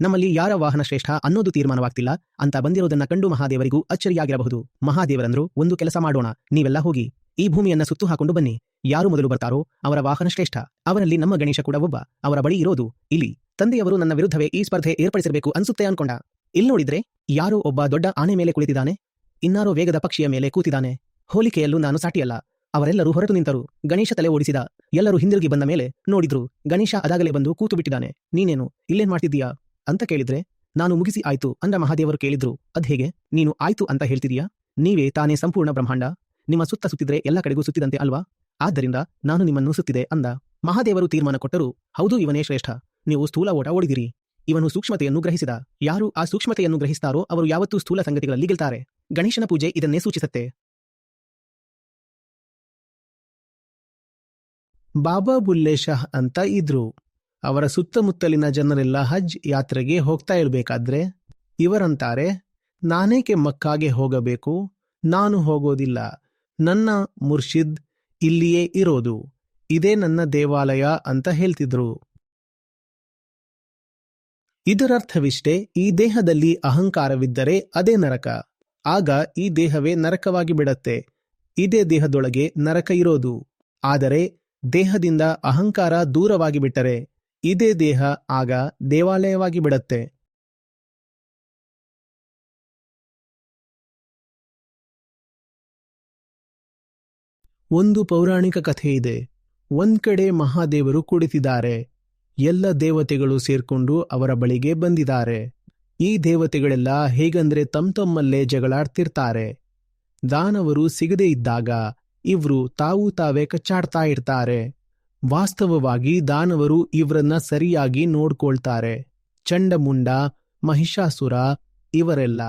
ನಮ್ಮಲ್ಲಿ ಯಾರ ವಾಹನ ಶ್ರೇಷ್ಠ ಅನ್ನೋದು ತೀರ್ಮಾನವಾಗ್ತಿಲ್ಲ ಅಂತ ಬಂದಿರೋದನ್ನ ಕಂಡು ಮಹಾದೇವರಿಗೂ ಅಚ್ಚರಿಯಾಗಿರಬಹುದು. ಮಹಾದೇವರಂದ್ರು, ಒಂದು ಕೆಲಸ ಮಾಡೋಣ, ನೀವೆಲ್ಲ ಹೋಗಿ, ಈ ಭೂಮಿಯನ್ನ ಸುತ್ತು ಹಾಕೊಂಡು ಬನ್ನಿ. ಯಾರು ಮೊದಲು ಬರ್ತಾರೋ, ಅವರ ವಾಹನ ಶ್ರೇಷ್ಠ. ಅವರಲ್ಲಿ ನಮ್ಮ ಗಣೇಶ ಕೂಡ ಒಬ್ಬ, ಅವರ ಬಳಿ ಇರೋದು, ಇಲ್ಲಿ. ತಂದೆಯವರು ನನ್ನ ವಿರುದ್ಧವೇ ಈ ಸ್ಪರ್ಧೆ ಏರ್ಪಡಿಸಿರಬೇಕು ಅನ್ಸುತ್ತೆ ಅನ್ಕೊಂಡ. ಇಲ್ಲಿ ನೋಡಿದ್ರೆ, ಯಾರೋ ಒಬ್ಬ ದೊಡ್ಡ ಆನೆ ಮೇಲೆ ಕುಳಿತಿದ್ದಾನೆ, ಇನ್ನಾರೋ ವೇಗದ ಪಕ್ಷಿಯ ಮೇಲೆ ಕೂತಿದ್ದಾನೆ. ಹೋಲಿಕೆಯಲ್ಲೂ ನಾನು ಸಾಟಿಯಲ್ಲ. ಅವರೆಲ್ಲರೂ ಹೊರಟು ನಿಂತರು. ಗಣೇಶ ತಲೆ ಓಡಿಸಿದ. ಎಲ್ಲರೂ ಹಿಂದಿರುಗಿ ಬಂದ ಮೇಲೆ ನೋಡಿದ್ರು, ಗಣೇಶ ಅದಾಗಲೇ ಬಂದು ಕೂತು ಬಿಟ್ಟಿದ್ದಾನೆ. ನೀನೇನು, ಇಲ್ಲೇನ್ ಮಾಡ್ತಿದ್ದೀಯಾ? ಅಂತ ಕೇಳಿದ್ರೆ, ನಾನು ಮುಗಿಸಿ ಆಯ್ತು ಅಂದ ಮಹಾದೇವರು ಕೇಳಿದ್ರು. ಅದ್ ಹೇಗೆ? ನೀನು ಆಯ್ತು ಅಂತ ಹೇಳ್ತಿದೀಯಾ? ನೀವೇ ತಾನೇ ಸಂಪೂರ್ಣ ಬ್ರಹ್ಮಾಂಡ? ನಿಮ್ಮ ಸುತ್ತ ಸುತ್ತಿದ್ರೆ ಎಲ್ಲ ಕಡೆಗೂ ಸುತ್ತಿದಂತೆ ಅಲ್ವಾ? ಆದ್ದರಿಂದ ನಾನು ನಿಮ್ಮನ್ನು ಸುತ್ತಿದೆ ಅಂದ. ಮಹಾದೇವರು ತೀರ್ಮಾನ ಕೊಟ್ಟರು. ಹೌದು, ಇವನೇ ಶ್ರೇಷ್ಠ. ನೀವು ಸ್ಥೂಲ ಓಟ ಓಡಿದಿರಿ. ಇವನು ಸೂಕ್ಷ್ಮತೆಯನ್ನು ಗ್ರಹಿಸಿದ. ಯಾರು ಆ ಸೂಕ್ಷ್ಮತೆಯನ್ನು ಗ್ರಹಿಸ್ತಾರೋ ಅವರು ಯಾವತ್ತೂ ಸ್ಥೂಲ ಸಂಗತಿಗಳಲ್ಲಿ ಗೆಲ್ತಾರೆ. ಗಣೇಶನ ಪೂಜೆ ಇದನ್ನೇ ಸೂಚಿಸುತ್ತೆ. ಬಾಬಾ ಬುಲ್ಲೆ ಶಾಹ್ ಅಂತ ಇದ್ರು. ಅವರ ಸುತ್ತಮುತ್ತಲಿನ ಜನರೆಲ್ಲ ಹಜ್ ಯಾತ್ರೆಗೆ ಹೋಗ್ತಾ ಇರಬೇಕಾದ್ರೆ, ಇವರಂತಾರೆ, ನಾನೇಕೆ ಮಕ್ಕಾಗೆ ಹೋಗಬೇಕು? ನಾನು ಹೋಗೋದಿಲ್ಲ. ನನ್ನ ಮುರ್ಷಿದ್ ಇಲ್ಲಿಯೇ ಇರೋದು. ಇದೇ ನನ್ನ ದೇವಾಲಯ ಅಂತ ಹೇಳ್ತಿದ್ರು. ಇದರರ್ಥವಿಷ್ಟೇ, ಈ ದೇಹದಲ್ಲಿ ಅಹಂಕಾರವಿದ್ದರೆ ಅದೇ ನರಕ. ಆಗ ಈ ದೇಹವೇ ನರಕವಾಗಿ ಬಿಡತ್ತೆ. ಇದೇ ದೇಹದೊಳಗೆ ನರಕ ಇರೋದು. ಆದರೆ, ದೇಹದಿಂದ ಅಹಂಕಾರ ದೂರವಾಗಿ ಬಿಟ್ಟರೆ ಇದೇ ದೇಹ ಆಗ ದೇವಾಲಯವಾಗಿ ಬಿಡತ್ತೆ. ಒಂದು ಪೌರಾಣಿಕ ಕಥೆ ಇದೆ. ಒಂದ್ ಕಡೆ ಮಹಾದೇವರು ಕುಳಿತಿದ್ದಾರೆ ಎಲ್ಲ ದೇವತೆಗಳು ಸೇರ್ಕೊಂಡು ಅವರ ಬಳಿಗೆ ಬಂದಿದ್ದಾರೆ. ಈ ದೇವತೆಗಳೆಲ್ಲ ಹೇಗಂದ್ರೆ ತಮ್ಮಲ್ಲೇ ಜಗಳಾಡ್ತಿರ್ತಾರೆ. ದಾನವರು ಸಿಗದೇ ಇದ್ದಾಗ ಇವ್ರು ತಾವು ತಾವೇ ಕಚ್ಚಾಡ್ತಾ ಇರ್ತಾರೆ. ವಾಸ್ತವವಾಗಿ ದಾನವರು ಇವರನ್ನ ಸರಿಯಾಗಿ ನೋಡ್ಕೊಳ್ತಾರೆ. ಚಂಡಮುಂಡ, ಮಹಿಷಾಸುರ ಇವರೆಲ್ಲ.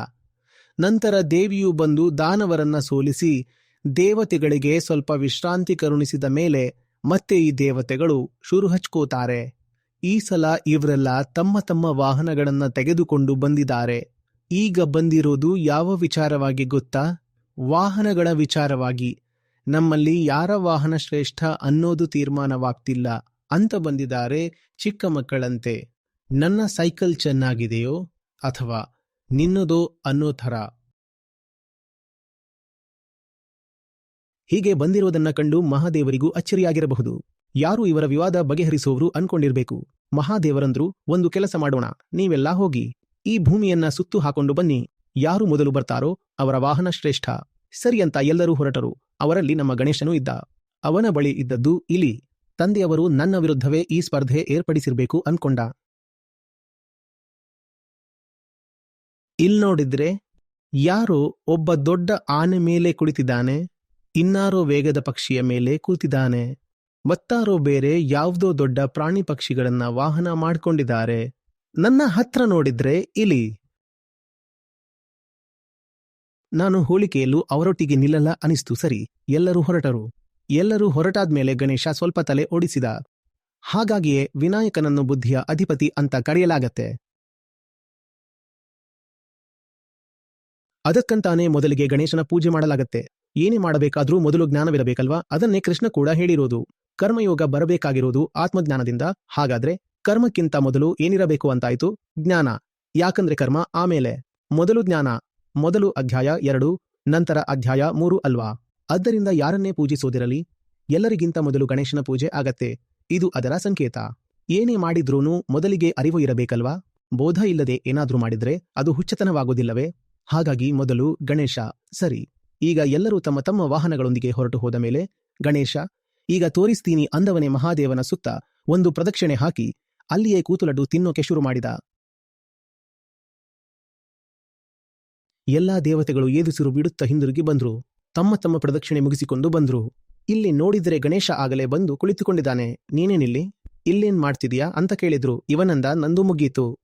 ನಂತರ ದೇವಿಯು ಬಂದು ದಾನವರನ್ನ ಸೋಲಿಸಿ ದೇವತೆಗಳಿಗೆ ಸ್ವಲ್ಪ ವಿಶ್ರಾಂತಿ ಕರುಣಿಸಿದ ಮೇಲೆ ಮತ್ತೆ ಈ ದೇವತೆಗಳು ಶುರು ಹಚ್ಕೋತಾರೆ. ಈ ಸಲ ಇವರೆಲ್ಲ ತಮ್ಮ ತಮ್ಮ ವಾಹನಗಳನ್ನ ತೆಗೆದುಕೊಂಡು ಬಂದಿದ್ದಾರೆ. ಈಗ ಬಂದಿರೋದು ಯಾವ ವಿಚಾರವಾಗಿ ಗೊತ್ತಾ? ವಾಹನಗಳ ವಿಚಾರವಾಗಿ. ನಮ್ಮಲ್ಲಿ ಯಾರ ವಾಹನ ಶ್ರೇಷ್ಠ ಅನ್ನೋದು ತೀರ್ಮಾನವಾಗ್ತಿಲ್ಲ ಅಂತ ಬಂದಿದ್ದಾರೆ ಚಿಕ್ಕ ಮಕ್ಕಳಂತೆ. ನನ್ನ ಸೈಕಲ್ ಚೆನ್ನಾಗಿದೆಯೋ ಅಥವಾ ನಿನ್ನದೋ ಅನ್ನೋ ಥರ? ಹೀಗೆ ಬಂದಿರುವುದನ್ನ ಕಂಡು ಮಹಾದೇವರಿಗೂ ಅಚ್ಚರಿಯಾಗಿರಬಹುದು. ಯಾರು ಇವರ ವಿವಾದ ಬಗೆಹರಿಸುವವರು ಅನ್ಕೊಂಡಿರ್ಬೇಕು. ಮಹಾದೇವರಂದ್ರು, ಒಂದು ಕೆಲಸ ಮಾಡೋಣ, ನೀವೆಲ್ಲಾ ಹೋಗಿ. ಈ ಭೂಮಿಯನ್ನ ಸುತ್ತು ಹಾಕೊಂಡು ಬನ್ನಿ. ಯಾರು ಮೊದಲು ಬರ್ತಾರೋ ಅವರ ವಾಹನ ಶ್ರೇಷ್ಠ. ಸರಿ ಅಂತ ಎಲ್ಲರೂ ಹೊರಟರು. ಅವರಲ್ಲಿ ನಮ್ಮ ಗಣೇಶನೂ ಇದ್ದ. ಅವನ ಬಳಿ ಇದ್ದದ್ದು ಇಲಿ. ತಂದೆಯವರು ನನ್ನ ವಿರುದ್ಧವೇ ಈ ಸ್ಪರ್ಧೆ ಏರ್ಪಡಿಸಿರಬೇಕು ಅನ್ಕೊಂಡ. ಇಲ್ ನೋಡಿದ್ರೆ ಯಾರೋ ಒಬ್ಬ ದೊಡ್ಡ ಆನೆ ಮೇಲೆ ಕುಳಿತಿದ್ದಾನೆ. ಇನ್ನಾರೋ ವೇಗದ ಪಕ್ಷಿಯ ಮೇಲೆ ಕೂತಿದ್ದಾನೆ. ಮತ್ತಾರೋ ಬೇರೆ ಯಾವುದೋ ದೊಡ್ಡ ಪ್ರಾಣಿ ಪಕ್ಷಿಗಳನ್ನ ವಾಹನ ಮಾಡ್ಕೊಂಡಿದ್ದಾರೆ. ನನ್ನ ಹತ್ರ ನೋಡಿದ್ರೆ ಇಲಿ. ನಾನು ಹೋಲಿಕೆಯಲ್ಲೂ ಅವರೊಟ್ಟಿಗೆ ನಿಲ್ಲಲ್ಲ ಅನಿಸ್ತು. ಸರಿ, ಎಲ್ಲರೂ ಹೊರಟರು. ಎಲ್ಲರೂ ಹೊರಟಾದ್ಮೇಲೆ ಗಣೇಶ ಸ್ವಲ್ಪ ತಲೆ ಓಡಿಸಿದ. ಹಾಗಾಗಿಯೇ ವಿನಾಯಕನನ್ನು ಬುದ್ಧಿಯ ಅಧಿಪತಿ ಅಂತ ಕರೆಯಲಾಗತ್ತೆ. ಅದಕ್ಕಂತಾನೆ ಮೊದಲಿಗೆ ಗಣೇಶನ ಪೂಜೆ ಮಾಡಲಾಗತ್ತೆ. ಏನೇ ಮಾಡಬೇಕಾದ್ರೂ ಮೊದಲು ಜ್ಞಾನವಿರಬೇಕಲ್ವಾ? ಅದನ್ನೇ ಕೃಷ್ಣ ಕೂಡ ಹೇಳಿರೋದು. ಕರ್ಮಯೋಗ ಬರಬೇಕಾಗಿರೋದು ಆತ್ಮಜ್ಞಾನದಿಂದ. ಹಾಗಾದ್ರೆ ಕರ್ಮಕ್ಕಿಂತ ಮೊದಲು ಏನಿರಬೇಕು ಅಂತಾಯ್ತು? ಜ್ಞಾನ. ಯಾಕಂದ್ರೆ ಕರ್ಮ ಆಮೇಲೆ. ಮೊದಲು ಜ್ಞಾನ ಮೊದಲು ಅಧ್ಯಾಯ ಎರಡು, ನಂತರ ಅಧ್ಯಾಯ ಮೂರು ಅಲ್ವಾ? ಆದ್ದರಿಂದ ಯಾರನ್ನೇ ಪೂಜಿಸೋದಿರಲಿ? ಎಲ್ಲರಿಗಿಂತ ಮೊದಲು ಗಣೇಶನ ಪೂಜೆ ಆಗತ್ತೆ. ಇದು ಅದರ ಸಂಕೇತ. ಏನೇ ಮಾಡಿದ್ರೂನು ಮೊದಲಿಗೆ ಅರಿವು ಇರಬೇಕಲ್ವಾ? ಬೋಧ ಇಲ್ಲದೆ ಏನಾದ್ರೂ ಮಾಡಿದ್ರೆ ಅದು ಹುಚ್ಚತನವಾಗೋದಿಲ್ಲವೇ? ಹಾಗಾಗಿ ಮೊದಲು ಗಣೇಶ, ಸರಿ. ಈಗ ಎಲ್ಲರೂ ತಮ್ಮ ತಮ್ಮ ವಾಹನಗಳೊಂದಿಗೆ ಹೊರಟು ಹೋದ ಮೇಲೆ, ಗಣೇಶ, ಈಗ ತೋರಿಸ್ತೀನಿ ಅಂದವನೇ ಮಹಾದೇವನ ಸುತ್ತ ಒಂದು ಪ್ರದಕ್ಷಿಣೆ ಹಾಕಿ, ಅಲ್ಲಿಯೇ ಕೂತುಲಡು ತಿನ್ನೋಕೆ ಶುರು ಮಾಡಿದ. ಎಲ್ಲಾ ದೇವತೆಗಳು ಏದುಸಿರು ಬಿಡುತ್ತಾ ಹಿಂದಿರುಗಿ ಬಂದ್ರು. ತಮ್ಮ ತಮ್ಮ ಪ್ರದಕ್ಷಿಣೆ ಮುಗಿಸಿಕೊಂಡು ಬಂದ್ರು. ಇಲ್ಲಿ ನೋಡಿದರೆ ಗಣೇಶ ಆಗಲೇ ಬಂದು ಕುಳಿತುಕೊಂಡಿದ್ದಾನೆ. ನೀನೇನಿಲ್ಲಿ ಇಲ್ಲೇನ್ ಮಾಡ್ತಿದೀಯಾ ಅಂತ ಕೇಳಿದ್ರು. ಇವನಂದ ನಂದು ಮುಗಿಯಿತು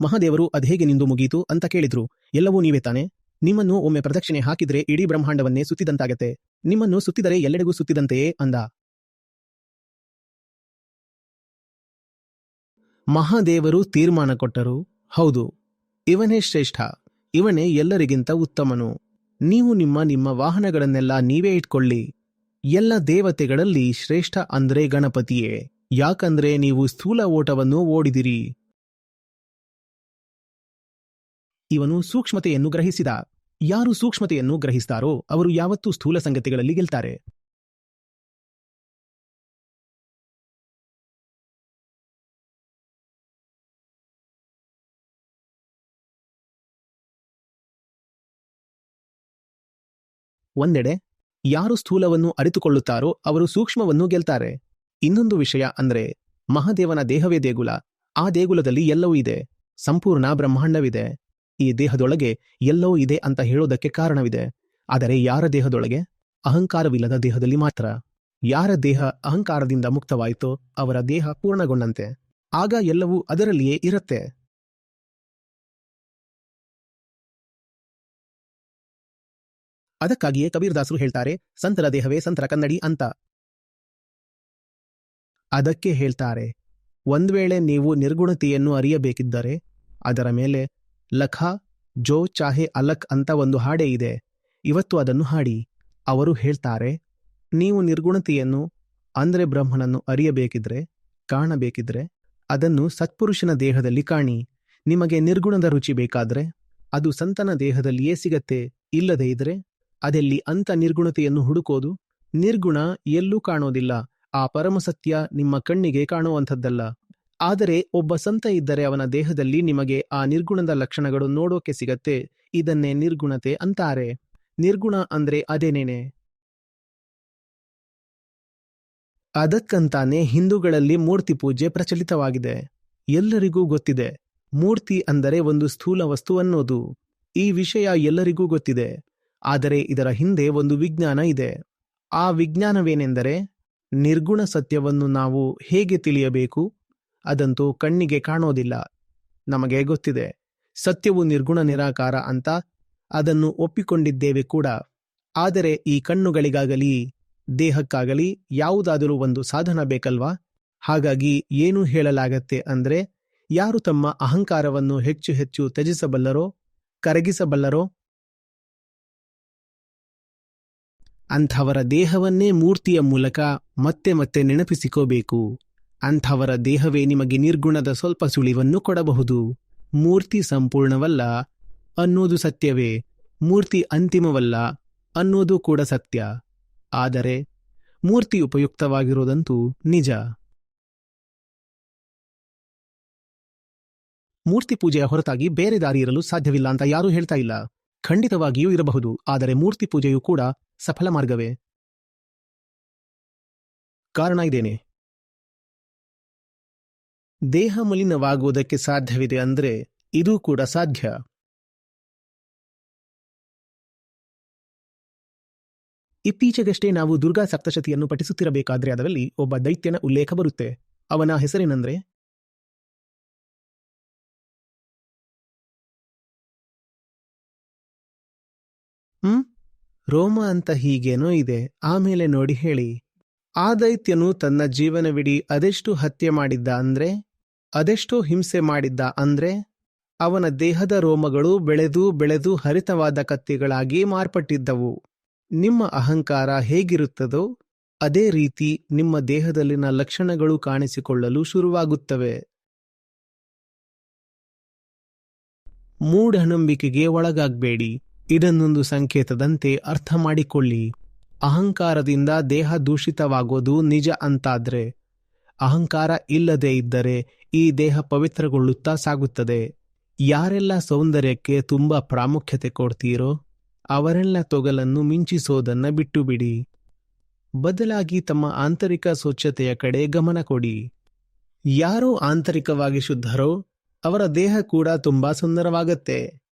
ಮಹಾದೇವರು ಅದ್ಹೇಗೆ ನಿಂದು ಮುಗೀತು ಅಂತ ಕೇಳಿದ್ರು. ಎಲ್ಲವೂ ನೀವೇ ತಾನೆ? ನಿಮ್ಮನ್ನು ಒಮ್ಮೆ ಪ್ರದಕ್ಷಿಣೆ ಹಾಕಿದ್ರೆ ಇಡೀ ಬ್ರಹ್ಮಾಂಡವನ್ನೇ ಸುತ್ತಿದಂತಾಗತ್ತೆ. ನಿಮ್ಮನ್ನು ಸುತ್ತಿದರೆ ಎಲ್ಲೆಡೆಗೂ ಸುತ್ತಿದಂತೆಯೇ ಅಂದ. ಮಹಾದೇವರು ತೀರ್ಮಾನ ಕೊಟ್ಟರು. ಹೌದು, ಇವನೇ ಶ್ರೇಷ್ಠ, ಇವನೇ ಎಲ್ಲರಿಗಿಂತ ಉತ್ತಮನು. ನೀವು ನಿಮ್ಮ ನಿಮ್ಮ ವಾಹನಗಳನ್ನೆಲ್ಲ ನೀವೇ ಇಟ್ಕೊಳ್ಳಿ. ಎಲ್ಲ ದೇವತೆಗಳಲ್ಲಿ ಶ್ರೇಷ್ಠ ಅಂದ್ರೆ ಗಣಪತಿಯೇ, ಯಾಕಂದ್ರೆ ನೀವು ಸ್ಥೂಲ ಓಟವನ್ನು ಓಡಿದಿರಿ. ಇವನು ಸೂಕ್ಷ್ಮತೆಯನ್ನು ಗ್ರಹಿಸಿದ. ಯಾರು ಸೂಕ್ಷ್ಮತೆಯನ್ನು ಗ್ರಹಿಸ್ತಾರೋ, ಅವರು ಯಾವತ್ತೂ ಸ್ಥೂಲ ಸಂಗತಿಗಳಲ್ಲಿ ಗೆಲ್ತಾರೆ. ಒಂದೆಡೆ ಯಾರು ಸ್ಥೂಲವನ್ನು ಅರಿತುಕೊಳ್ಳುತ್ತಾರೋ ಅವರು ಸೂಕ್ಷ್ಮವನ್ನು ಗೆಲ್ತಾರೆ. ಇನ್ನೊಂದು ವಿಷಯ ಅಂದ್ರೆ ಮಹಾದೇವನ ದೇಹವೇ ದೇಗುಲ. ಆ ದೇಗುಲದಲ್ಲಿ ಎಲ್ಲವೂ ಇದೆ. ಸಂಪೂರ್ಣ ಬ್ರಹ್ಮಾಂಡವಿದೆ. ಈ ದೇಹದೊಳಗೆ ಎಲ್ಲವೂ ಇದೆ ಅಂತ ಹೇಳೋದಕ್ಕೆ ಕಾರಣವಿದೆ. ಆದರೆ ಯಾರ ದೇಹದೊಳಗೆ? ಅಹಂಕಾರವಿಲ್ಲದ ದೇಹದಲ್ಲಿ ಮಾತ್ರ. ಯಾರ ದೇಹ ಅಹಂಕಾರದಿಂದ ಮುಕ್ತವಾಯಿತೋ ಅವರ ದೇಹ ಪೂರ್ಣಗೊಂಡಂತೆ. ಆಗ ಎಲ್ಲವೂ ಅದರಲ್ಲಿಯೇ ಇರುತ್ತೆ. ಅದಕ್ಕಾಗಿಯೇ ಕಬೀರ್ದಾಸರು ಹೇಳ್ತಾರೆ, ಸಂತರ ದೇಹವೇ ಸಂತರ ಕನ್ನಡಿ ಅಂತ. ಅದಕ್ಕೆ ಹೇಳ್ತಾರೆ, ಒಂದ್ ವೇಳೆ ನೀವು ನಿರ್ಗುಣತೆಯನ್ನು ಅರಿಯಬೇಕಿದ್ದರೆ, ಅದರ ಮೇಲೆ ಲಖ ಜೋ ಚಾಹೆ ಅಲಕ್ ಅಂತ ಒಂದು ಹಾಡೆ ಇದೆ, ಇವತ್ತು ಅದನ್ನು ಹಾಡಿ. ಅವರು ಹೇಳ್ತಾರೆ, ನೀವು ನಿರ್ಗುಣತೆಯನ್ನು, ಅಂದ್ರೆ ಬ್ರಹ್ಮನನ್ನು ಅರಿಯಬೇಕಿದ್ರೆ, ಕಾಣಬೇಕಿದ್ರೆ, ಅದನ್ನು ಸತ್ಪುರುಷನ ದೇಹದಲ್ಲಿ ಕಾಣಿ. ನಿಮಗೆ ನಿರ್ಗುಣದ ರುಚಿ ಬೇಕಾದ್ರೆ, ಅದು ಸಂತನ ದೇಹದಲ್ಲಿಯೇ ಸಿಗತ್ತೆ, ಇಲ್ಲದೇ ಇದ್ರೆ ಅದೆಲ್ಲಿ ಅಂತ ನಿರ್ಗುಣತೆಯನ್ನು ಹುಡುಕೋದು? ನಿರ್ಗುಣ ಎಲ್ಲೂ ಕಾಣೋದಿಲ್ಲ. ಆ ಪರಮಸತ್ಯ ನಿಮ್ಮ ಕಣ್ಣಿಗೆ ಕಾಣುವಂಥದ್ದಲ್ಲ. ಆದರೆ ಒಬ್ಬ ಸಂತ ಇದ್ದರೆ ಅವನ ದೇಹದಲ್ಲಿ ನಿಮಗೆ ಆ ನಿರ್ಗುಣದ ಲಕ್ಷಣಗಳು ನೋಡೋಕೆ ಸಿಗತ್ತೆ. ಇದನ್ನೇ ನಿರ್ಗುಣತೆ ಅಂತಾರೆ. ನಿರ್ಗುಣ ಅಂದ್ರೆ ಅದೇನೇನೆ? ಅದಕ್ಕಂತಾನೆ ಹಿಂದೂಗಳಲ್ಲಿ ಮೂರ್ತಿ ಪೂಜೆ ಪ್ರಚಲಿತವಾಗಿದೆ. ಎಲ್ಲರಿಗೂ ಗೊತ್ತಿದೆ. ಮೂರ್ತಿ ಅಂದರೆ ಒಂದು ಸ್ಥೂಲ ವಸ್ತು ಅನ್ನೋದು. ಈ ವಿಷಯ ಎಲ್ಲರಿಗೂ ಗೊತ್ತಿದೆ. ಆದರೆ ಇದರ ಹಿಂದೆ ಒಂದು ವಿಜ್ಞಾನ ಇದೆ. ಆ ವಿಜ್ಞಾನವೇನೆಂದರೆ ನಿರ್ಗುಣ ಸತ್ಯವನ್ನು ನಾವು ಹೇಗೆ ತಿಳಿಯಬೇಕು? ಅದಂತೂ ಕಣ್ಣಿಗೆ ಕಾಣೋದಿಲ್ಲ. ನಮಗೆ ಗೊತ್ತಿದೆ, ಸತ್ಯವು ನಿರ್ಗುಣ ನಿರಾಕಾರ ಅಂತ ಅದನ್ನು ಒಪ್ಪಿಕೊಂಡಿದ್ದೇವೆ ಕೂಡ. ಆದರೆ ಈ ಕಣ್ಣುಗಳಿಗಾಗಲಿ, ದೇಹಕ್ಕಾಗಲಿ ಯಾವುದಾದರೂ ಒಂದು ಸಾಧನ ಬೇಕಲ್ವಾ? ಹಾಗಾಗಿ ಏನು ಹೇಳಲಾಗತ್ತೆ ಅಂದರೆ, ಯಾರು ತಮ್ಮ ಅಹಂಕಾರವನ್ನು ಹೆಚ್ಚು ಹೆಚ್ಚು ತ್ಯಜಿಸಬಲ್ಲರೋ, ಕರಗಿಸಬಲ್ಲರೋ ಅಂಥವರ ದೇಹವನ್ನೇ ಮೂರ್ತಿಯ ಮೂಲಕ ಮತ್ತೆ ಮತ್ತೆ ನೆನಪಿಸಿಕೋಬೇಕು. ಅಂಥವರ ದೇಹವೇ ನಿಮಗೆ ನಿರ್ಗುಣದ ಸ್ವಲ್ಪ ಸುಳಿವನ್ನು ಕೊಡಬಹುದು. ಮೂರ್ತಿ ಸಂಪೂರ್ಣವಲ್ಲ, ಅನ್ನೋದು ಸತ್ಯವೇ. ಮೂರ್ತಿ ಅಂತಿಮವಲ್ಲ, ಅನ್ನೋದು ಕೂಡ ಸತ್ಯ. ಆದರೆ, ಮೂರ್ತಿ ಉಪಯುಕ್ತವಾಗಿರೋದಂತೂ ನಿಜ. ಮೂರ್ತಿ ಪೂಜೆಯ ಹೊರತಾಗಿ ಬೇರೆ ದಾರಿ ಇರಲು ಸಾಧ್ಯವಿಲ್ಲ ಅಂತ ಯಾರೂ ಹೇಳ್ತಾ ಇಲ್ಲ. ಖಂಡಿತವಾಗಿಯೂ ಇರಬಹುದು, ಆದರೆ ಮೂರ್ತಿ ಪೂಜೆಯೂ ಕೂಡ ಸಫಲ ಮಾರ್ಗವೇ? ಕಾರಣ ಇದೇನೆ. ದೇಹ ಮಲಿನವಾಗುವುದಕ್ಕೆ ಸಾಧ್ಯವಿದೆ ಅಂದ್ರೆ ಇದು ಕೂಡ ಸಾಧ್ಯ. ಇತ್ತೀಚೆಗಷ್ಟೇ ನಾವು ದುರ್ಗಾ ಸಪ್ತಶತಿಯನ್ನು ಪಠಿಸುತ್ತಿರಬೇಕಾದ್ರೆ ಅದರಲ್ಲಿ ಒಬ್ಬ ದೈತ್ಯನ ಉಲ್ಲೇಖ ಬರುತ್ತೆ. ಅವನ ಹೆಸರೇನೆಂದ್ರೆ? ರೋಮ ಅಂತ ಹೀಗೇನೋ ಇದೆ, ಆಮೇಲೆ ನೋಡಿ ಹೇಳಿ. ಆ ದೈತ್ಯನು ತನ್ನ ಜೀವನವಿಡೀ ಅದೆಷ್ಟು ಹತ್ಯೆ ಮಾಡಿದ್ದ ಅಂದ್ರೆ? ಅದೆಷ್ಟೋ ಹಿಂಸೆ ಮಾಡಿದ್ದ ಅಂದ್ರೆ? ಅವನ ದೇಹದ ರೋಮಗಳು ಬೆಳೆದು ಬೆಳೆದು ಹರಿತವಾದ ಕತ್ತಿಗಳಾಗಿ ಮಾರ್ಪಟ್ಟಿದ್ದವು. ನಿಮ್ಮ ಅಹಂಕಾರ ಹೇಗಿರುತ್ತದೋ, ಅದೇ ರೀತಿ ನಿಮ್ಮ ದೇಹದಲ್ಲಿನ ಲಕ್ಷಣಗಳು ಕಾಣಿಸಿಕೊಳ್ಳಲು ಶುರುವಾಗುತ್ತವೆ. ಮೂಢನಂಬಿಕೆಗೆ ಒಳಗಾಗಬೇಡಿ. ಇದನ್ನೊಂದು ಸಂಕೇತದಂತೆ ಅರ್ಥ ಮಾಡಿಕೊಳ್ಳಿ ಅಹಂಕಾರದಿಂದ ದೇಹ ದೂಷಿತವಾಗೋದು ನಿಜ ಅಂತಾದ್ರೆ, ಅಹಂಕಾರ ಇಲ್ಲದೆ ಇದ್ದರೆ ಈ ದೇಹ ಪವಿತ್ರಗೊಳ್ಳುತ್ತಾ ಸಾಗುತ್ತದೆ. ಯಾರೆಲ್ಲ ಸೌಂದರ್ಯಕ್ಕೆ ತುಂಬಾ ಪ್ರಾಮುಖ್ಯತೆ ಕೊಡ್ತೀರೋ, ಅವರೆಲ್ಲ ತೊಗಲನ್ನು ಮಿಂಚಿಸೋದನ್ನ ಬಿಟ್ಟು ಬಿಡಿ ಬದಲಾಗಿ ತಮ್ಮ ಆಂತರಿಕ ಸ್ವಚ್ಛತೆಯ ಕಡೆ ಗಮನ ಕೊಡಿ. ಯಾರೋ ಆಂತರಿಕವಾಗಿ ಶುದ್ಧರೋ, ಅವರ ದೇಹ ಕೂಡ ತುಂಬಾ ಸುಂದರವಾಗತ್ತೆ.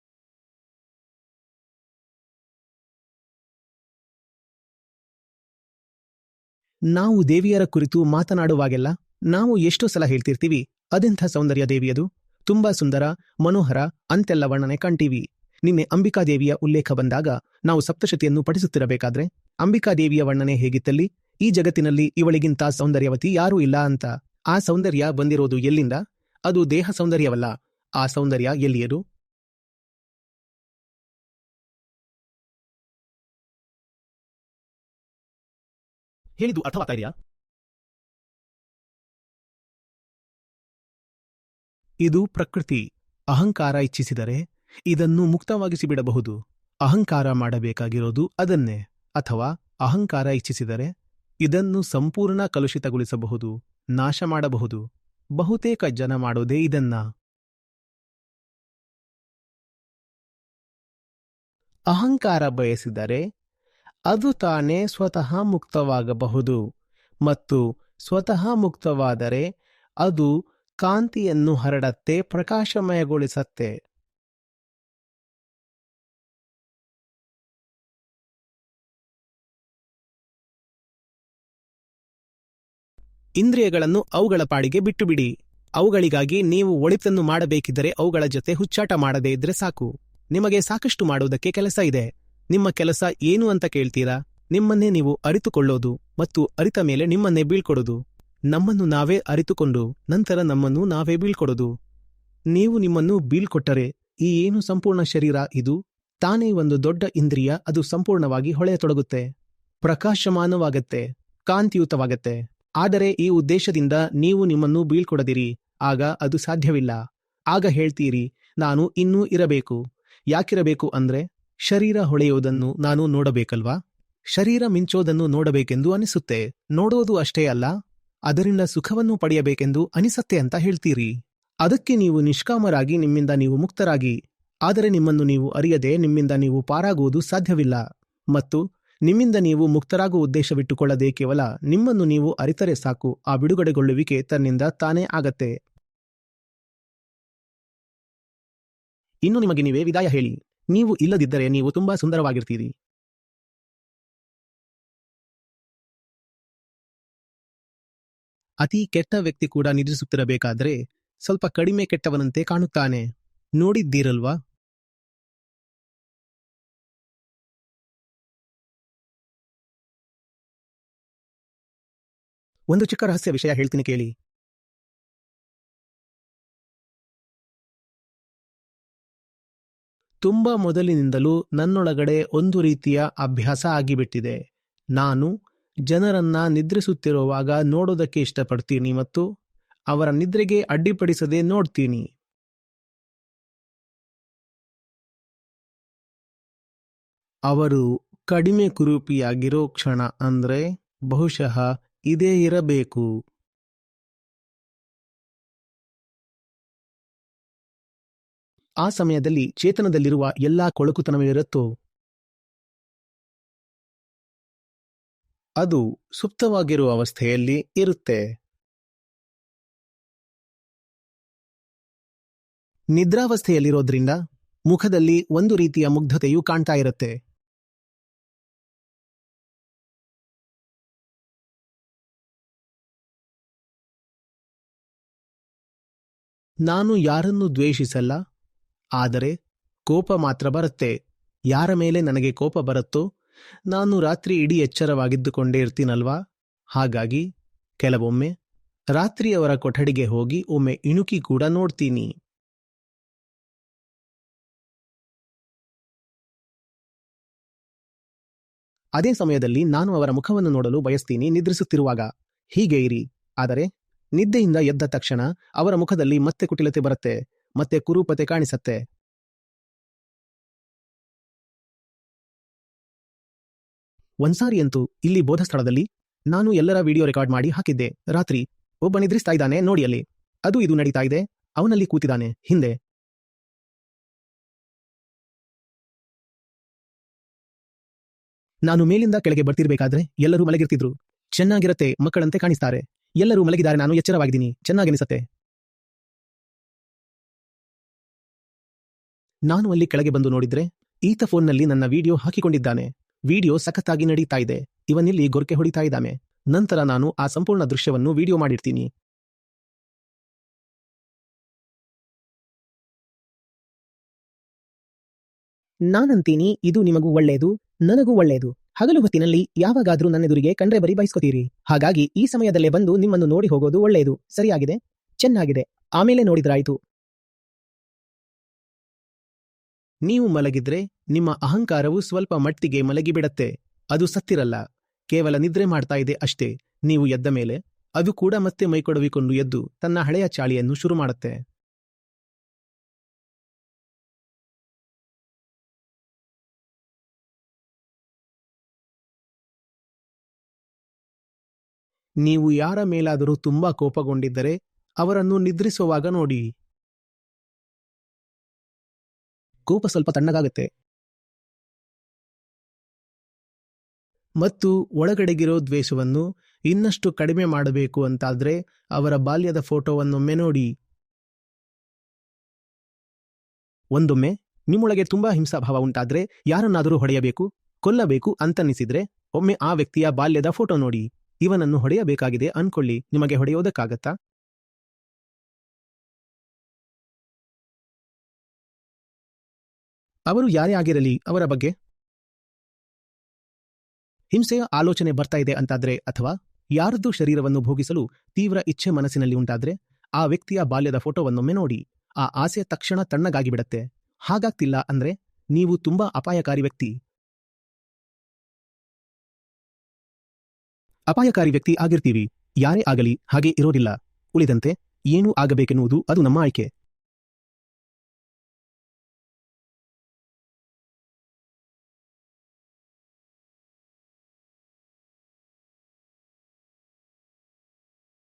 ನಾವು ದೇವಿಯರ ಕುರಿತು ಮಾತನಾಡುವಾಗೆಲ್ಲ ನಾವು ಎಷ್ಟೋ ಸಲ ಹೇಳ್ತಿರ್ತೀವಿ, ಅದೆಂಥ ಸೌಂದರ್ಯ ದೇವಿಯದು? ತುಂಬಾ ಸುಂದರ, ಮನೋಹರ, ಅಂತೆಲ್ಲ ವರ್ಣನೆ ಕಾಣ್ತೀವಿ ನಿನ್ನೆ ಅಂಬಿಕಾದೇವಿಯ ಉಲ್ಲೇಖ ಬಂದಾಗ ನಾವು ಸಪ್ತಶತಿಯನ್ನು ಪಠಿಸುತ್ತಿರಬೇಕಾದ್ರೆ ಅಂಬಿಕಾದೇವಿಯ ವರ್ಣನೆ ಹೇಗಿತ್ತಲ್ಲಿ? ಈ ಜಗತ್ತಿನಲ್ಲಿ ಇವಳಿಗಿಂತ ಸೌಂದರ್ಯವತಿ ಯಾರೂ ಇಲ್ಲ ಅಂತ. ಆ ಸೌಂದರ್ಯ ಬಂದಿರೋದು ಎಲ್ಲಿಂದ? ಅದು ದೇಹ ಸೌಂದರ್ಯವಲ್ಲ, ಆ ಸೌಂದರ್ಯ ಎಲ್ಲಿಯದು? ಹೇಳಿದ್ದು ಅರ್ಥವಾಗ್ತಾ ಇದೆಯಾ? ಇದು ಪ್ರಕೃತಿ, ಅಹಂಕಾರ ಇಚ್ಛಿಸಿದರೆ ಇದನ್ನು ಮುಕ್ತವಾಗಿಸಿ ಬಿಡಬಹುದು. ಅಹಂಕಾರ ಮಾಡಬೇಕಾಗಿರೋದು ಅದನ್ನೇ, ಅಥವಾ ಅಹಂಕಾರ ಇಚ್ಛಿಸಿದರೆ ಇದನ್ನು ಸಂಪೂರ್ಣ ಕಲುಷಿತಗೊಳಿಸಬಹುದು, ನಾಶ ಮಾಡಬಹುದು. ಬಹುತೇಕ ಜನ ಮಾಡೋದೇ ಇದನ್ನ. ಅಹಂಕಾರ ಬಯಸಿದರೆ ಅದು ತಾನೇ ಸ್ವತಃ ಮುಕ್ತವಾಗಬಹುದು ಮತ್ತು ಸ್ವತಃ ಮುಕ್ತವಾದರೆ ಅದು ಕಾಂತಿಯನ್ನು ಹರಡತ್ತೆ, ಪ್ರಕಾಶಮಯಗೊಳಿಸತ್ತೆ. ಇಂದ್ರಿಯಗಳನ್ನು ಅವುಗಳ ಪಾಡಿಗೆ ಬಿಟ್ಟುಬಿಡಿ. ಅವುಗಳಿಗಾಗಿ ನೀವು ಒಳಿತನ್ನು ಮಾಡಬೇಕಿದ್ದರೆ ಅವುಗಳ ಜೊತೆ ಹುಚ್ಚಾಟ ಮಾಡದೇ ಇದ್ರೆ ಸಾಕು. ನಿಮಗೆ ಸಾಕಷ್ಟು ಮಾಡುವುದಕ್ಕೆ ಕೆಲಸ ಇದೆ. ನಿಮ್ಮ ಕೆಲಸ ಏನು ಅಂತ ಕೇಳ್ತೀರಾ? ನಿಮ್ಮನ್ನೇ ನೀವು ಅರಿತುಕೊಳ್ಳೋದು ಮತ್ತು ಅರಿತ ಮೇಲೆ ನಿಮ್ಮನ್ನೇ ಬೀಳ್ಕೊಡೋದು. ನಮ್ಮನ್ನು ನಾವೇ ಅರಿತುಕೊಂಡು ನಂತರ ನಮ್ಮನ್ನು ನಾವೇ ಬೀಳ್ಕೊಡೋದು. ನೀವು ನಿಮ್ಮನ್ನು ಬೀಳ್ಕೊಟ್ಟರೆ ಈ ಏನು ಸಂಪೂರ್ಣ ಶರೀರ ಇದು? ತಾನೇ ಒಂದು ದೊಡ್ಡ ಇಂದ್ರಿಯ, ಅದು ಸಂಪೂರ್ಣವಾಗಿ ಹೊಳೆಯತೊಡಗುತ್ತೆ. ಪ್ರಕಾಶಮಾನವಾಗತ್ತೆ, ಕಾಂತಿಯುತವಾಗತ್ತೆ. ಆದರೆ ಈ ಉದ್ದೇಶದಿಂದ ನೀವು ನಿಮ್ಮನ್ನು ಬೀಳ್ಕೊಡದಿರಿ, ಆಗ ಅದು ಸಾಧ್ಯವಿಲ್ಲ. ಆಗ ಹೇಳ್ತೀರಿ, ನಾನು ಇನ್ನೂ ಇರಬೇಕು. ಯಾಕಿರಬೇಕು ಅಂದ್ರೆ? ಶರೀರ ಹೊಳೆಯುವುದನ್ನು ನಾನು ನೋಡಬೇಕಲ್ವಾ? ಶರೀರ ಮಿಂಚೋದನ್ನು ನೋಡಬೇಕೆಂದು ಅನಿಸುತ್ತೆ. ನೋಡೋದು ಅಷ್ಟೇ ಅಲ್ಲ, ಅದರಿಂದ ಸುಖವನ್ನು ಪಡೆಯಬೇಕೆಂದು ಅನಿಸತ್ತೆ ಅಂತ ಹೇಳ್ತೀರಿ. ಅದಕ್ಕೆ ನೀವು ನಿಷ್ಕಾಮರಾಗಿ ನಿಮ್ಮಿಂದ ನೀವು ಮುಕ್ತರಾಗಿ, ಆದರೆ ನಿಮ್ಮನ್ನು ನೀವು ಅರಿಯದೆ ನಿಮ್ಮಿಂದ ನೀವು ಪಾರಾಗುವುದು ಸಾಧ್ಯವಿಲ್ಲ. ಮತ್ತು ನಿಮ್ಮಿಂದ ನೀವು ಮುಕ್ತರಾಗುವ ಉದ್ದೇಶವಿಟ್ಟುಕೊಳ್ಳದೆ ಕೇವಲ ನಿಮ್ಮನ್ನು ನೀವು ಅರಿತರೆ ಸಾಕು, ಆ ಬಿಡುಗಡೆಗೊಳ್ಳುವಿಕೆ ತನ್ನಿಂದ ತಾನೇ ಆಗತ್ತೆ. ಇನ್ನು ನಿಮಗೆ ನೀವೇ ವಿದಾಯ ಹೇಳಿ. ನೀವು ಇಲ್ಲದಿದ್ದರೆ ನೀವು ತುಂಬಾ ಸುಂದರವಾಗಿರ್ತೀರಿ. ಅತಿ ಕೆಟ್ಟ ವ್ಯಕ್ತಿ ಕೂಡ ನಿದ್ರಿಸುತ್ತಿರಬೇಕಾದರೆ ಸ್ವಲ್ಪ ಕಡಿಮೆ ಕೆಟ್ಟವನಂತೆ ಕಾಣುತ್ತಾನೆ. ನೋಡಿದ್ದೀರಲ್ವಾ? ಒಂದು ಚಿಕ್ಕ ರಹಸ್ಯ ವಿಷಯ ಹೇಳ್ತೀನಿ ಕೇಳಿ. ತುಂಬ ಮೊದಲಿನಿಂದಲೂ ನನ್ನೊಳಗಡೆ ಒಂದು ರೀತಿಯ ಅಭ್ಯಾಸ ಆಗಿಬಿಟ್ಟಿದೆ. ನಾನು ಜನರನ್ನ ನಿದ್ರಿಸುತ್ತಿರುವಾಗ ನೋಡೋದಕ್ಕೆ ಇಷ್ಟಪಡ್ತೀನಿ ಮತ್ತು ಅವರ ನಿದ್ರೆಗೆ ಅಡ್ಡಿಪಡಿಸದೆ ನೋಡ್ತೀನಿ. ಅವರು ಕಡಿಮೆ ಕುರೂಪಿಯಾಗಿರೋ ಕ್ಷಣ ಅಂದ್ರೆ ಬಹುಶಃ ಇದೇ ಇರಬೇಕು. ಆ ಸಮಯದಲ್ಲಿ ಚೇತನದಲ್ಲಿರುವ ಎಲ್ಲಾ ಕೊಳಕುತನವಿರುತ್ತೋ? ಅದು ಸುಪ್ತವಾಗಿರುವ ಅವಸ್ಥೆಯಲ್ಲಿ ಇರುತ್ತೆ. ನಿದ್ರಾವಸ್ಥೆಯಲ್ಲಿರೋದ್ರಿಂದ ಮುಖದಲ್ಲಿ ಒಂದು ರೀತಿಯ ಮುಗ್ಧತೆಯು ಕಾಣ್ತಾ ಇರುತ್ತೆ. ನಾನು ಯಾರನ್ನು ದ್ವೇಷಿಸಲ್ಲ. ಆದರೆ ಕೋಪ ಮಾತ್ರ ಬರುತ್ತೆ. ಯಾರ ಮೇಲೆ ನನಗೆ ಕೋಪ ಬರುತ್ತೋ ನಾನು ರಾತ್ರಿ ಇಡೀ ಎಚ್ಚರವಾಗಿದ್ದುಕೊಂಡೇ ಇರ್ತೀನಲ್ವಾ? ಹಾಗಾಗಿ ಕೆಲವೊಮ್ಮೆ ರಾತ್ರಿ ಅವರ ಕೊಠಡಿಗೆ ಹೋಗಿ ಒಮ್ಮೆ ಇಣುಕಿ ಕೂಡ ನೋಡ್ತೀನಿ. ಅದೇ ಸಮಯದಲ್ಲಿ ನಾನು ಅವರ ಮುಖವನ್ನು ನೋಡಲು ಬಯಸ್ತೀನಿ, ನಿದ್ರಿಸುತ್ತಿರುವಾಗ. ಹೀಗೆ ಇರಿ. ಆದರೆ ನಿದ್ದೆಯಿಂದ ಎದ್ದ ತಕ್ಷಣ ಅವರ ಮುಖದಲ್ಲಿ ಮತ್ತೆ ಕುಟಿಲತೆ ಬರುತ್ತೆ. ಮತ್ತೆ ಕುರೂಪತೆ ಕಾಣಿಸತ್ತೆ. ಒಂದ್ಸಾರಿ ಅಂತೂ ಇಲ್ಲಿ ಬೋಧ ಸ್ಥಳದಲ್ಲಿ ನಾನು ಎಲ್ಲರ ವಿಡಿಯೋ ರೆಕಾರ್ಡ್ ಮಾಡಿ ಹಾಕಿದ್ದೆ. ರಾತ್ರಿ ಒಬ್ಬ ನಿದ್ರಿಸ್ತಾ ಇದ್ದಾನೆ ನೋಡಿ ಅಲ್ಲಿ. ಅದು ಇದು ನಡೀತಾ ಇದೆ. ಅವನಲ್ಲಿ ಕೂತಿದ್ದಾನೆ. ಹಿಂದೆ. ನಾನು ಮೇಲಿಂದ ಕೆಳಗೆ ಬರ್ತಿರ್ಬೇಕಾದ್ರೆ ಎಲ್ಲರೂ ಮಲಗಿರ್ತಿದ್ರು. ಚೆನ್ನಾಗಿರತ್ತೆ ಮಕ್ಕಳಂತೆ ಕಾಣಿಸ್ತಾರೆ. ಎಲ್ಲರೂ ಮಲಗಿದ್ದಾರೆ. ನಾನು ಎಚ್ಚರವಾಗಿದ್ದೀನಿ. ಚೆನ್ನಾಗನಿಸತ್ತೆ ನಾನು ಅಲ್ಲಿ ಕೆಳಗೆ ಬಂದು ನೋಡಿದ್ರೆ ಈತ ಫೋನ್ನಲ್ಲಿ ನನ್ನ ವಿಡಿಯೋ ಹಾಕಿಕೊಂಡಿದ್ದಾನೆ. ವಿಡಿಯೋ ಸಖತ್ತಾಗಿ ನಡೀತಾ ಇದೆ. ಇವನಿಲ್ಲಿ ಗೊರ್ಕೆ ಹೊಡಿತಾ ಇದ್ದಾನೆ. ನಂತರ ನಾನು ಆ ಸಂಪೂರ್ಣ ದೃಶ್ಯವನ್ನು ವಿಡಿಯೋ ಮಾಡಿರ್ತೀನಿ. ನಾನಂತೀನಿ, ಇದು ನಿಮಗೂ ಒಳ್ಳೆಯದು ನನಗೂ ಒಳ್ಳೆಯದು ಹಗಲು ಹೊತ್ತಿನಲ್ಲಿ ಯಾವಾಗಾದ್ರೂ ನನ್ನೆದುರಿಗೆ ಕಂಡ್ರೆ ಬರಿ ಬಯಸ್ಕೋತೀರಿ ಹಾಗಾಗಿ ಈ ಸಮಯದಲ್ಲೇ ಬಂದು ನಿಮ್ಮನ್ನು ನೋಡಿ ಹೋಗೋದು ಒಳ್ಳೆಯದು ಸರಿಯಾಗಿದೆ? ಚೆನ್ನಾಗಿದೆ. ಆಮೇಲೆ ನೋಡಿದ್ರಾಯ್ತು. ನೀವು ಮಲಗಿದ್ರೆ ನಿಮ್ಮ ಅಹಂಕಾರವು ಸ್ವಲ್ಪ ಮಟ್ಟಿಗೆ ಮಲಗಿಬಿಡತ್ತೆ. ಅದು ಸತ್ತಿರಲ್ಲ. ಕೇವಲ ನಿದ್ರೆ ಮಾಡ್ತಾ ಇದೆ ಅಷ್ಟೇ. ನೀವು ಎದ್ದ ಮೇಲೆ ಅದು ಕೂಡ ಮತ್ತೆ ಮೈಕೊಡವಿಕೊಂಡು ಎದ್ದು ತನ್ನ ಹಳೆಯ ಚಾಳಿಯನ್ನು ಶುರು ಮಾಡುತ್ತೆ. ನೀವು ಯಾರ ಮೇಲಾದರೂ ತುಂಬಾ ಕೋಪಗೊಂಡಿದ್ದರೆ ಅವರನ್ನು ನಿದ್ರಿಸುವಾಗ ನೋಡಿ. ಕೋಪ ಸ್ವಲ್ಪ ತಣ್ಣಗಾಗುತ್ತೆ. ಮತ್ತು ಒಳಗಡೆಗಿರೋ ದ್ವೇಷವನ್ನು ಇನ್ನಷ್ಟು ಕಡಿಮೆ ಮಾಡಬೇಕು ಅಂತಾದ್ರೆ ಅವರ ಬಾಲ್ಯದ ಫೋಟೋವನ್ನೊಮ್ಮೆ ನೋಡಿ. ಒಂದೊಮ್ಮೆ, ನಿಮ್ಮೊಳಗೆ ತುಂಬಾ ಹಿಂಸಾಭಾವ ಉಂಟಾದ್ರೆ ಯಾರನ್ನಾದರೂ ಹೊಡೆಯಬೇಕು, ಕೊಲ್ಲಬೇಕು ಅಂತನಿಸಿದ್ರೆ ಒಮ್ಮೆ ಆ ವ್ಯಕ್ತಿಯ ಬಾಲ್ಯದ ಫೋಟೋ ನೋಡಿ. ಇವನನ್ನು ಹೊಡೆಯಬೇಕಾಗಿದೆ ಅನ್ಕೊಳ್ಳಿ, ನಿಮಗೆ ಹೊಡೆಯೋದಕ್ಕಾಗತ್ತಾ? ಅವರು ಯಾರೇ ಆಗಿರಲಿ ಅವರ ಬಗ್ಗೆ ಹಿಂಸೆಯ ಆಲೋಚನೆ ಬರ್ತಾ ಇದೆ ಅಂತಾದ್ರೆ ಅಥವಾ ಯಾರದ್ದು ಶರೀರವನ್ನು ಭೋಗಿಸಲು ತೀವ್ರ ಇಚ್ಛೆ ಮನಸ್ಸಿನಲ್ಲಿ ಉಂಟಾದ್ರೆ ಆ ವ್ಯಕ್ತಿಯ ಬಾಲ್ಯದ ಫೋಟೋವನ್ನೊಮ್ಮೆ ನೋಡಿ. ಆ ಆಸೆ ತಕ್ಷಣ ತಣ್ಣಗಾಗಿ ಬಿಡತ್ತೆ ಹಾಗಾಗ್ತಿಲ್ಲ ಅಂದ್ರೆ ನೀವು ತುಂಬಾ ಅಪಾಯಕಾರಿ ವ್ಯಕ್ತಿ. ಅಪಾಯಕಾರಿ ವ್ಯಕ್ತಿ ಆಗಿರ್ತೀವಿ. ಯಾರೇ ಆಗಲಿ ಹಾಗೆ ಇರೋದಿಲ್ಲ. ಉಳಿದಂತೆ ಏನೂ ಆಗಬೇಕೆನ್ನುವುದು ಅದು ನಮ್ಮ ಆಯ್ಕೆ.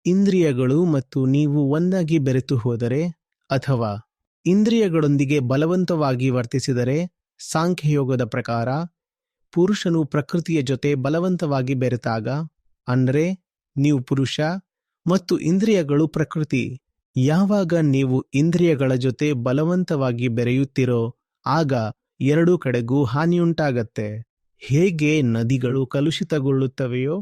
ಇಂದ್ರಿಯಗಳು ಮತ್ತು ನೀವು ಒಂದಾಗಿ ಬೆರೆತು ಹೋದರೆ ಅಥವಾ ಇಂದ್ರಿಯಗಳೊಂದಿಗೆ ಬಲವಂತವಾಗಿ ವರ್ತಿಸಿದರೆ ಸಾಂಖ್ಯಯೋಗದ ಪ್ರಕಾರ ಪುರುಷನು ಪ್ರಕೃತಿಯ ಜೊತೆ ಬಲವಂತವಾಗಿ ಬೆರೆತಾಗ, ಅಂದರೆ ನೀವು ಪುರುಷ ಮತ್ತು ಇಂದ್ರಿಯಗಳು ಪ್ರಕೃತಿ, ಯಾವಾಗ ನೀವು ಇಂದ್ರಿಯಗಳ ಜೊತೆ ಬಲವಂತವಾಗಿ ಬೆರೆಯುತ್ತೀರೋ ಆಗ ಎರಡೂ ಕಡೆಗೂ ಹಾನಿಯುಂಟಾಗತ್ತೆ. ಹೇಗೆ ನದಿಗಳು ಕಲುಷಿತಗೊಳ್ಳುತ್ತವೆಯೋ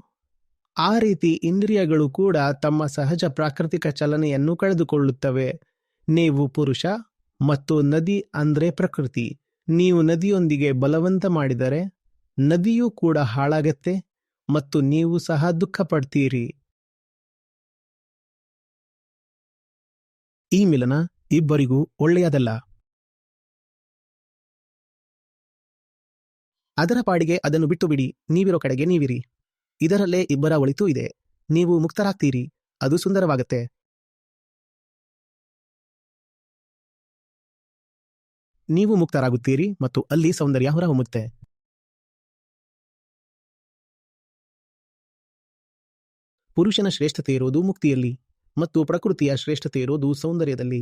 ಆ ರೀತಿ ಇಂದ್ರಿಯಗಳು ಕೂಡ ತಮ್ಮ ಸಹಜ ಪ್ರಾಕೃತಿಕ ಚಲನೆಯನ್ನು ಕಳೆದುಕೊಳ್ಳುತ್ತವೆ. ನೀವು ಪುರುಷ ಮತ್ತು ನದಿ ಅಂದ್ರೆ ಪ್ರಕೃತಿ. ನೀವು ನದಿಯೊಂದಿಗೆ ಬಲವಂತ ಮಾಡಿದರೆ ನದಿಯೂ ಕೂಡ ಹಾಳಾಗತ್ತೆ ಮತ್ತು ನೀವು ಸಹ ದುಃಖ ಪಡ್ತೀರಿ ಈ ಮಿಲನ ಇಬ್ಬರಿಗೂ ಒಳ್ಳೆಯದಲ್ಲ. ಅದರ ಪಾಡಿಗೆ ಅದನ್ನು ಬಿಟ್ಟು ಬಿಡಿ. ನೀವಿರೋ ಕಡೆಗೆ ನೀವಿರಿ. ಇದರಲ್ಲೇ ಇಬ್ಬರ ಒಳಿತೂ ಇದೆ. ನೀವು ಮುಕ್ತರಾಗ್ತೀರಿ. ಅದು ಸುಂದರವಾಗತ್ತೆ. ನೀವು ಮುಕ್ತರಾಗುತ್ತೀರಿ ಮತ್ತು ಅಲ್ಲಿ ಸೌಂದರ್ಯ ಹೊರಹೊಮ್ಮುತ್ತೆ. ಪುರುಷನ ಶ್ರೇಷ್ಠತೆ ಇರೋದು ಮುಕ್ತಿಯಲ್ಲಿ ಮತ್ತು ಪ್ರಕೃತಿಯ ಶ್ರೇಷ್ಠತೆ ಇರೋದು ಸೌಂದರ್ಯದಲ್ಲಿ.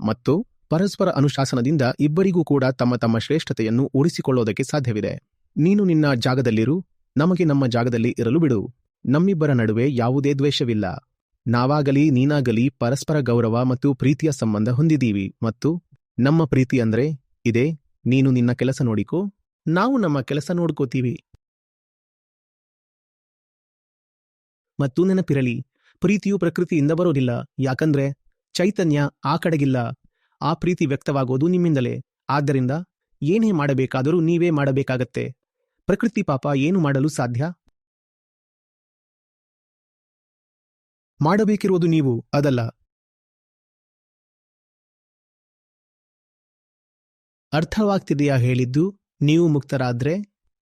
ಮತ್ತು ಪರಸ್ಪರ ಅನುಶಾಸನದಿಂದ ಇಬ್ಬರಿಗೂ ಕೂಡ ತಮ್ಮ ತಮ್ಮ ಶ್ರೇಷ್ಠತೆಯನ್ನು ಉಳಿಸಿಕೊಳ್ಳೋದಕ್ಕೆ ಸಾಧ್ಯವಿದೆ. ನೀನು ನಿನ್ನ ಜಾಗದಲ್ಲಿರು, ನಮಗೆ ನಮ್ಮ ಜಾಗದಲ್ಲಿ ಇರಲು ಬಿಡು. ನಮ್ಮಿಬ್ಬರ ನಡುವೆ ಯಾವುದೇ ದ್ವೇಷವಿಲ್ಲ. ನಾವಾಗಲಿ ನೀನಾಗಲಿ ಪರಸ್ಪರ ಗೌರವ ಮತ್ತು ಪ್ರೀತಿಯ ಸಂಬಂಧ ಹೊಂದಿದ್ದೀವಿ ಮತ್ತು ನಮ್ಮ ಪ್ರೀತಿ ಅಂದ್ರೆ, ಇದೇ, ನೀನು ನಿನ್ನ ಕೆಲಸ ನೋಡಿಕೋ, ನಾವು ನಮ್ಮ ಕೆಲಸ ನೋಡ್ಕೋತೀವಿ. ಮತ್ತು ನೆನಪಿರಲಿ, ಪ್ರೀತಿಯು ಪ್ರಕೃತಿಯಿಂದ ಬರೋದಿಲ್ಲ, ಯಾಕಂದ್ರೆ ಚೈತನ್ಯ ಆ ಕಡೆಗಿಲ್ಲ. ಆ ಪ್ರೀತಿ ವ್ಯಕ್ತವಾಗೋದು ನಿಮ್ಮಿಂದಲೇ. ಆದ್ದರಿಂದ ಏನೇ ಮಾಡಬೇಕಾದರೂ ನೀವೇ ಮಾಡಬೇಕಾಗತ್ತೆ. ಪ್ರಕೃತಿ ಪಾಪ ಏನು ಮಾಡಲು ಸಾಧ್ಯ? ಮಾಡಬೇಕಿರುವುದು ನೀವು, ಅದಲ್ಲ. ಅರ್ಥವಾಗ್ತಿದೆಯಾ ಹೇಳಿದ್ದು, ನೀವು ಮುಕ್ತರಾದ್ರೆ,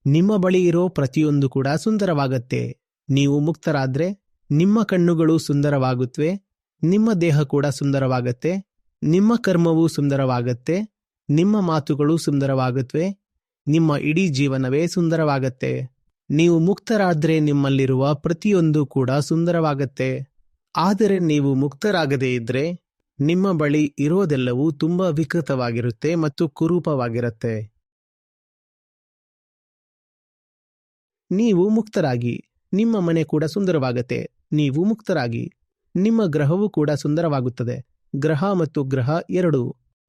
ನಿಮ್ಮ ಬಳಿ ಇರೋ ಪ್ರತಿಯೊಂದು ಕೂಡ ಸುಂದರವಾಗತ್ತೆ. ನೀವು ಮುಕ್ತರಾದ್ರೆ, ನಿಮ್ಮ ಕಣ್ಣುಗಳು ಸುಂದರವಾಗುತ್ತವೆ ನಿಮ್ಮ ದೇಹ ಕೂಡ ಸುಂದರವಾಗತ್ತೆ. ನಿಮ್ಮ ಕರ್ಮವು ಸುಂದರವಾಗತ್ತೆ, ನಿಮ್ಮ ಮಾತುಗಳು ಸುಂದರವಾಗುತ್ತವೆ ನಿಮ್ಮ ಇಡೀ ಜೀವನವೇ ಸುಂದರವಾಗತ್ತೆ. ನೀವು ಮುಕ್ತರಾದ್ರೆ ನಿಮ್ಮಲ್ಲಿರುವ ಪ್ರತಿಯೊಂದು ಕೂಡ ಸುಂದರವಾಗತ್ತೆ. ಆದರೆ ನೀವು ಮುಕ್ತರಾಗದೇ ಇದ್ರೆ, ನಿಮ್ಮ ಬಳಿ ಇರೋದೆಲ್ಲವೂ ತುಂಬಾ ವಿಕೃತವಾಗಿರುತ್ತೆ ಮತ್ತು ಕುರೂಪವಾಗಿರುತ್ತೆ. ನೀವು ಮುಕ್ತರಾಗಿ, ನಿಮ್ಮ ಮನೆ ಕೂಡ ಸುಂದರವಾಗತ್ತೆ. ನೀವು ಮುಕ್ತರಾಗಿ, ನಿಮ್ಮ ಗ್ರಹವೂ ಕೂಡ ಸುಂದರವಾಗುತ್ತದೆ. ಗ್ರಹ ಮತ್ತು ಗ್ರಹ ಎರಡು.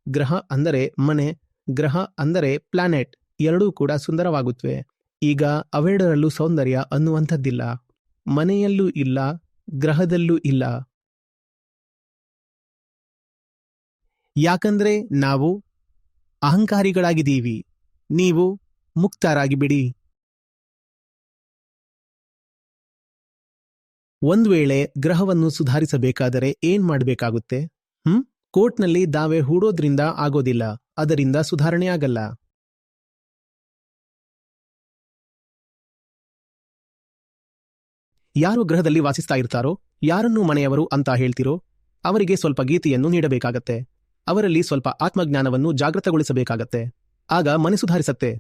ಗ್ರಹ ಅಂದರೆ ಮನೆ, ಗ್ರಹ ಅಂದರೆ ಪ್ಲಾನೆಟ್, ಎರಡೂ ಕೂಡ ಸುಂದರವಾಗುತ್ತವೆ ಈಗ ಅವೆರಡರಲ್ಲೂ ಸೌಂದರ್ಯ ಅನ್ನುವಂಥದ್ದಿಲ್ಲ. ಮನೆಯಲ್ಲೂ ಇಲ್ಲ, ಗ್ರಹದಲ್ಲೂ ಇಲ್ಲ. ಯಾಕಂದ್ರೆ ನಾವು ಅಹಂಕಾರಿಗಳಾಗಿದ್ದೀವಿ. ನೀವು ಮುಕ್ತರಾಗಿ ಬಿಡಿ ಒಂದ್ ವೇಳೆ ಗ್ರಹವನ್ನು ಸುಧಾರಿಸಬೇಕಾದರೆ ಏನ್ ಮಾಡಬೇಕಾಗುತ್ತೆ? ಹ್ಮ್? ಕೋರ್ಟ್ನಲ್ಲಿ ದಾವೆ ಹೂಡೋದ್ರಿಂದ ಆಗೋದಿಲ್ಲ, ಅದರಿಂದ ಸುಧಾರಣೆ ಆಗಲ್ಲ. ಯಾರು ಗ್ರಹದಲ್ಲಿ ವಾಸಿಸ್ತಾ ಇರ್ತಾರೋ, ಯಾರನ್ನು ಮನೆಯವರು ಅಂತ ಹೇಳ್ತಿರೋ, ಅವರಿಗೆ ಸ್ವಲ್ಪ ಗೀತೆಯನ್ನು ನೀಡಬೇಕಾಗತ್ತೆ. ಅವರಲ್ಲಿ ಸ್ವಲ್ಪ ಆತ್ಮಜ್ಞಾನವನ್ನು ಜಾಗೃತಗೊಳಿಸಬೇಕಾಗತ್ತೆ ಆಗ ಮನೆ ಸುಧಾರಿಸತ್ತೆ.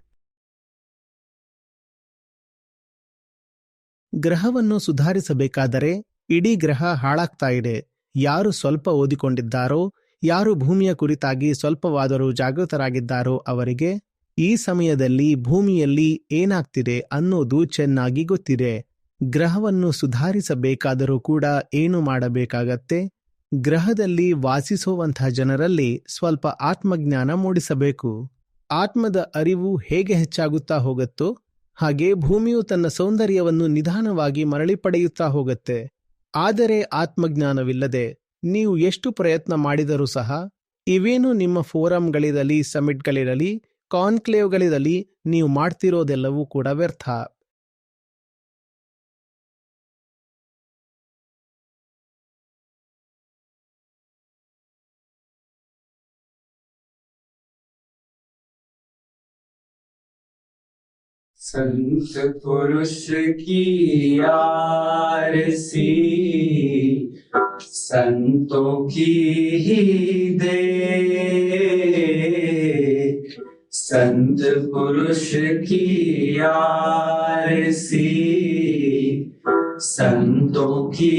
ಗ್ರಹವನ್ನು ಸುಧಾರಿಸಬೇಕಾದರೆ ಇಡೀ ಗ್ರಹ ಹಾಳಾಗ್ತಾ ಇದೆ. ಯಾರು ಸ್ವಲ್ಪ ಓದಿಕೊಂಡಿದ್ದಾರೋ, ಯಾರು ಭೂಮಿಯ ಕುರಿತಾಗಿ ಸ್ವಲ್ಪವಾದರೂ ಜಾಗೃತರಾಗಿದ್ದಾರೋ ಅವರಿಗೆ, ಈ ಸಮಯದಲ್ಲಿ ಭೂಮಿಯಲ್ಲಿ ಏನಾಗ್ತಿದೆ ಅನ್ನೋದು ಚೆನ್ನಾಗಿ ಗೊತ್ತಿದೆ. ಗ್ರಹವನ್ನು ಸುಧಾರಿಸಬೇಕಾದರೂ ಕೂಡ ಏನು ಮಾಡಬೇಕಾಗತ್ತೆ? ಗ್ರಹದಲ್ಲಿ ವಾಸಿಸುವಂತಹ ಜನರಲ್ಲಿ ಸ್ವಲ್ಪ ಆತ್ಮಜ್ಞಾನ ಮೂಡಿಸಬೇಕು. ಆತ್ಮದ ಅರಿವು ಹೇಗೆ ಹೆಚ್ಚಾಗುತ್ತಾ ಹೋಗುತ್ತೋ, ಹಾಗೆ ಭೂಮಿಯು ತನ್ನ ಸೌಂದರ್ಯವನ್ನು ನಿಧಾನವಾಗಿ ಮರಳಿ ಪಡೆಯುತ್ತಾ ಹೋಗುತ್ತೆ. ಆದರೆ ಆತ್ಮಜ್ಞಾನವಿಲ್ಲದೆ ನೀವು ಎಷ್ಟು ಪ್ರಯತ್ನ ಮಾಡಿದರೂ ಸಹ, ಇವೇನು ನಿಮ್ಮ ಫೋರಂಗಳಿರಲಿ ಸಮಿಟ್ಗಳಿರಲಿ ಕಾನ್ಕ್ಲೇವ್ಗಳಿರಲಿ, ನೀವು ಮಾಡ್ತಿರೋದೆಲ್ಲವೂ ಕೂಡ ವ್ಯರ್ಥ. संत पुरुष की आरसी, संतों की ही दे। संत पुरुष की आरसी, संतों की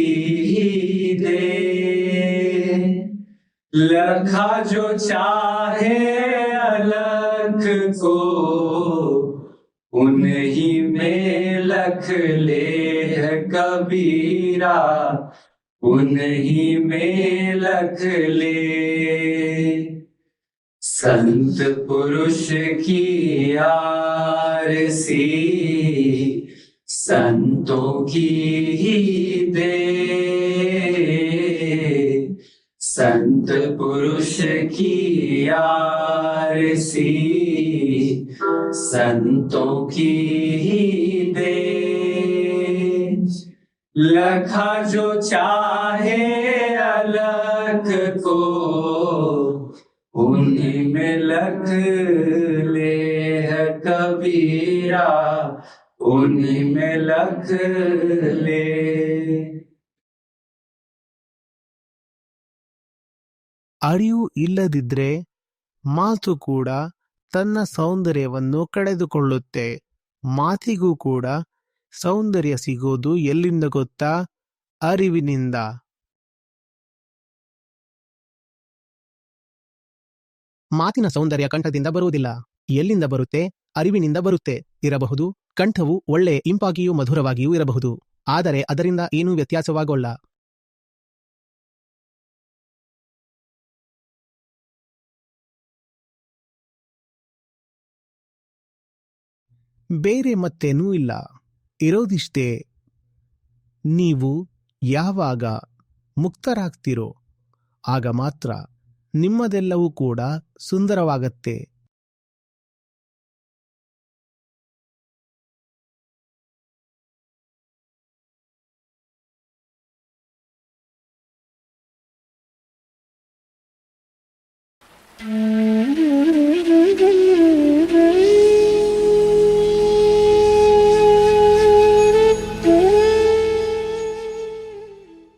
ही दे। लखा जो चाहे अलख को उन्हीं में लख ले है कबीरा। उन्हीं में लख ले। संत पुरुष की आरसी, संतों की ही दे। संत पुरुष की आरसी संतों की ही दे लखा जो चाहे अलख को उन्हीं में लख ले है कबीरा उन्हीं में लख ले ಅರಿವು ಇಲ್ಲದಿದ್ರೆ ಮಾತು ಕೂಡ ತನ್ನ ಸೌಂದರ್ಯವನ್ನು ಕಳೆದುಕೊಳ್ಳುತ್ತೆ. ಮಾತಿಗೂ ಕೂಡ ಸೌಂದರ್ಯ ಸಿಗೋದು ಎಲ್ಲಿಂದ ಗೊತ್ತಾ? ಅರಿವಿನಿಂದ. ಮಾತಿನ ಸೌಂದರ್ಯ ಕಂಠದಿಂದ ಬರುವುದಿಲ್ಲ. ಎಲ್ಲಿಂದ ಬರುತ್ತೆ? ಅರಿವಿನಿಂದ ಬರುತ್ತೆ. ಇರಬಹುದು. ಕಂಠವು ಒಳ್ಳೆ ಇಂಪಾಗಿಯೂ ಮಧುರವಾಗಿಯೂ ಇರಬಹುದು. ಆದರೆ ಅದರಿಂದ ಏನೂ ವ್ಯತ್ಯಾಸವಾಗೋಲ್ಲ. ಬೇರೆ ಮತ್ತೇನೂ ಇಲ್ಲ. ಇರೋದಿಷ್ಟೇ ನೀವು ಯಾವಾಗ ಮುಕ್ತರಾಗ್ತಿರೋ ಆಗ ಮಾತ್ರ ನಿಮ್ಮದೆಲ್ಲವೂ ಕೂಡ ಸುಂದರವಾಗತ್ತೆ.